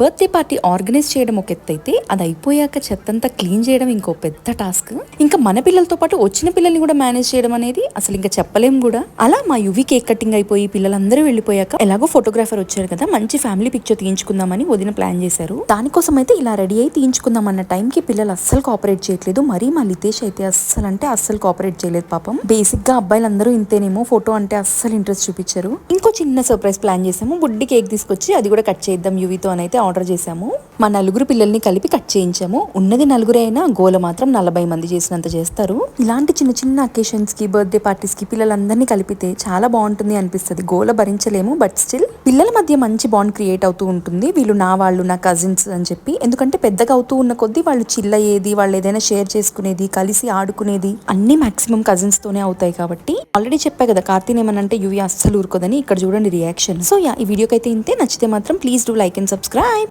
Birthday party organise చేయడం ఒక ఎత్తు అయితే అది అయిపోయాక చెత్తంతా క్లీన్ చేయడం ఇంకో పెద్ద టాస్క్. ఇంకా మన పిల్లలతో పాటు వచ్చిన పిల్లల్ని కూడా మేనేజ్ చేయడం అనేది అసలు ఇంకా చెప్పలేం కూడా. అలా మా యువి కేక్ కటింగ్ అయిపోయి పిల్లలందరూ వెళ్ళిపోయాక ఎలాగో ఫోటోగ్రాఫర్ వచ్చారు కదా మంచి ఫ్యామిలీ పిక్చర్ తీయించుకుందామని వదిన ప్లాన్ చేశారు. దానికోసం అయితే ఇలా రెడీ అయి తీయించుకుందాం అన్న టైంకి పిల్లలు అస్సలు కోఆపరేట్ చేయట్లేదు. మరీ మా లితేష్ అయితే అస్సలు అంటే అస్సలు కోఆపరేట్ చేయలేదు పాపం. బేసిక్గా అబ్బాయిలందరూ ఇంతేనేమో ఫోటో అంటే అస్సలు ఇంట్రెస్ట్ చూపించారు. ఇంకో చిన్న సర్ప్రైజ్ ప్లాన్ చేసాము బుడ్డి కేక్ తీసుకొచ్చి అది కూడా కట్ చేద్దాం యువితో అని అయితే ఆర్డర్ చేసాము మా నలుగురు పిల్లల్ని కలిపి కట్ చేయించాము. ఉన్నది నలుగురే అయినా గోల మాత్రం నలభై మంది చేసినంత చేస్తారు. ఇలాంటి చిన్న చిన్న అకేషన్స్కి బర్త్డే పార్టీస్కి పిల్లలందరినీ కలిపితే చాలా బాగుంటుంది అనిపిస్తుంది. గోల భరించలేము బట్ స్టిల్ పిల్లల మధ్య మంచి బాండ్ క్రియేట్ అవుతూ ఉంటుంది. వీళ్ళు నా వాళ్ళు నా కజిన్స్ అని చెప్పి. ఎందుకంటే పెద్దగా అవుతూ ఉన్న కొద్దీ వాళ్ళు చిల్ అయ్యేది వాళ్ళు ఏదైనా షేర్ చేసుకునేది కలిసి ఆడుకునేది అన్ని మాక్సిమం కజిన్స్ తోనే అవుతాయి కాబట్టి. ఆల్రెడీ చెప్పా కదా కార్తీన్ ఏమనంటే యువి అస్సలు ఊరుకోదని. ఇక్కడ చూడండి రియాక్షన్ సో యా ఈ వీడియోకి అయితే ఇంతే. నచ్చితే మాత్రం please do like and subscribe